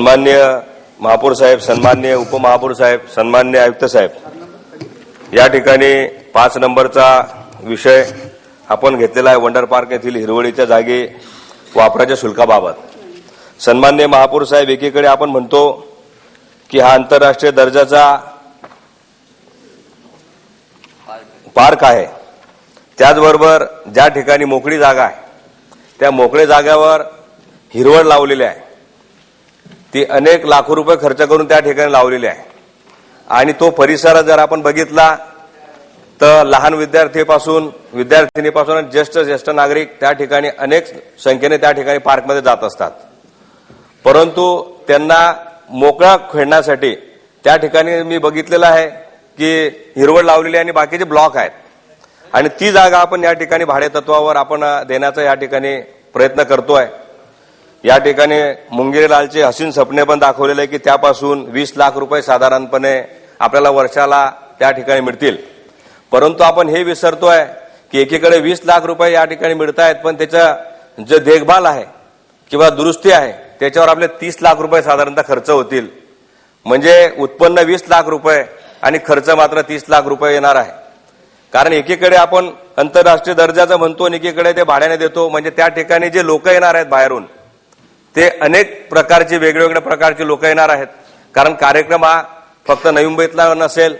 सन्मान्य महापौर साहेब सन्मान्य उपमहापौर साहेब सन्मान्य आयुक्त साहेब या ठिकाणी पाच नंबरचा विषय आपण घेतलेला आहे वंडर पार्क येथील हिरवळीच्या जागी वापराच्या शुल्काबाबत. सन्मान्य महापौर साहेब एकीकडे आपण म्हणतो की हा आंतरराष्ट्रीय दर्जाचा पार्क आहे. त्याचबरोबर ज्या ठिकाणी मोकळी जागा आहे त्या मोकळ्या जाग्यावर हिरवळ लावलेली आहे. ती अनेक लाखो रुपये खर्च करून त्या ठिकाणी लावलेली आहे. आणि तो परिसर जर आपण बघितला तर लहान विद्यार्थीपासून विद्यार्थिनीपासून ज्येष्ठ ज्येष्ठ नागरिक त्या ठिकाणी अनेक संख्येने त्या ठिकाणी पार्कमध्ये जात असतात. परंतु त्यांना मोकळा खेळण्यासाठी त्या ठिकाणी मी बघितलेलं आहे की हिरवळ लावलेली आणि बाकीचे ब्लॉक आहेत. आणि ती जागा आपण या ठिकाणी भाडेतत्वावर आपण देण्याचा या ठिकाणी प्रयत्न करतोय. या ठिकाणी मुंगेरीलालचे हसीन सपने पण दाखवलेले आहे की त्यापासून वीस लाख रुपये साधारणपणे आपल्याला वर्षाला त्या ठिकाणी मिळतील. परंतु आपण हे विसरतोय की एकीकडे वीस लाख रुपये या ठिकाणी मिळत आहेत पण त्याचं जे देखभाल आहे किंवा दुरुस्ती आहे त्याच्यावर आपले तीस लाख रुपये साधारणतः खर्च होतील. म्हणजे उत्पन्न वीस लाख रुपये आणि खर्च मात्र तीस लाख रुपये येणार आहे. कारण एकीकडे आपण आंतरराष्ट्रीय दर्जाचं म्हणतो आणि एकीकडे ते भाड्याने देतो म्हणजे त्या ठिकाणी जे लोक येणार आहेत बाहेरून ते अनेक प्रकारचे वेगवेगळ्या प्रकारचे लोक येणार आहेत. कारण कार्यक्रम हा फक्त नवी मुंबईतला नसेल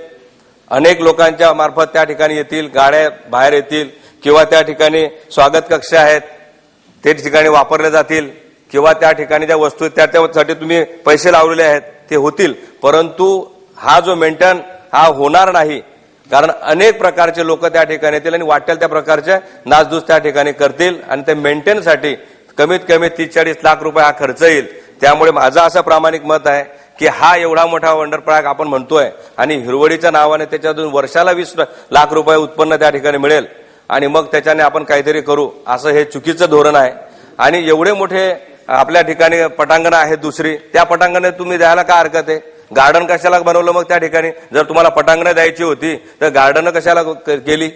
अनेक लोकांच्या मार्फत त्या ठिकाणी येतील गाड्या बाहेर येतील किंवा त्या ठिकाणी स्वागत कक्ष आहेत ते ठिकाणी वापरले जातील किंवा त्या ठिकाणी ज्या वस्तू त्या त्याच्यासाठी तुम्ही पैसे लावलेले आहेत ते होतील. परंतु हा जो मेंटेन हा होणार नाही कारण अनेक प्रकारचे लोक त्या ठिकाणी येतील आणि वाटेल त्या प्रकारचे नासधूस त्या ठिकाणी करतील आणि ते मेंटेनसाठी कमीत कमी तीस चाळीस लाख रुपये हा खर्च येईल. त्यामुळे माझं असं प्रामाणिक मत आहे की हा एवढा मोठा वंडर पार्क आपण म्हणतोय आणि हिरवळीच्या नावाने त्याच्यातून वर्षाला वीस लाख रुपये उत्पन्न त्या ठिकाणी मिळेल. आणि मग त्याच्याने आपण काहीतरी करू असं हे चुकीचं धोरण आहे. आणि एवढे मोठे आपल्या ठिकाणी पटांगणं आहेत दुसरी त्या पटांगणे तुम्ही द्यायला काय हरकत आहे? गार्डन कशाला बनवलं मग त्या ठिकाणी? जर तुम्हाला पटांगणं द्यायची होती तर गार्डन कशाला केली?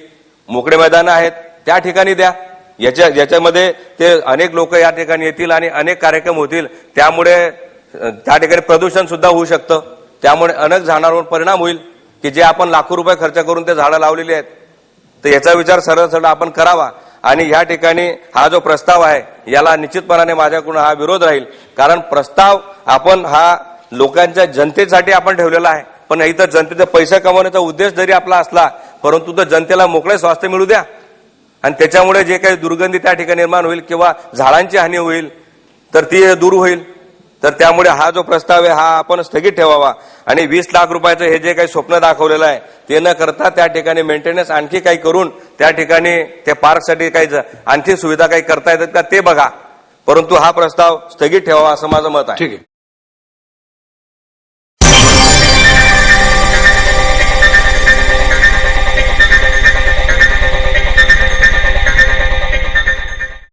मोकळे मैदानं आहेत त्या ठिकाणी द्या. याच्या याच्यामध्ये ते अनेक लोक या ठिकाणी येतील आणि अनेक कार्यक्रम होतील. त्यामुळे त्या ठिकाणी प्रदूषण सुद्धा होऊ शकतं. त्यामुळे अनेक झाडांवर परिणाम होईल की जे आपण लाखो रुपये खर्च करून ते झाडं लावलेली आहेत. तर याचा विचार सरळ सरळ आपण करावा. आणि या ठिकाणी हा जो प्रस्ताव आहे याला निश्चितपणाने माझ्याकडून हा विरोध राहील. कारण प्रस्ताव आपण हा लोकांच्या जनतेसाठी आपण ठेवलेला आहे. पण इथं जनतेचा पैसा कमवण्याचा उद्देश जरी आपला असला परंतु तर जनतेला मोकळे स्वास्थ्य मिळू द्या. आणि त्याच्यामुळे जे काही दुर्गंधी त्या ठिकाणी निर्माण होईल किंवा झाडांची हानी होईल तर ती दूर होईल. तर त्यामुळे हा जो प्रस्ताव आहे हा आपण स्थगित ठेवावा. आणि वीस लाख रुपयाचं हे जे काही स्वप्न दाखवलेलं आहे ते न करता त्या ठिकाणी मेंटेनन्स आणखी काही करून त्या ठिकाणी त्या पार्कसाठी काही ज- आणखी सुविधा काही करता येतात का ते बघा. परंतु हा प्रस्ताव स्थगित ठेवावा असं माझं मत आहे. ठीक आहे.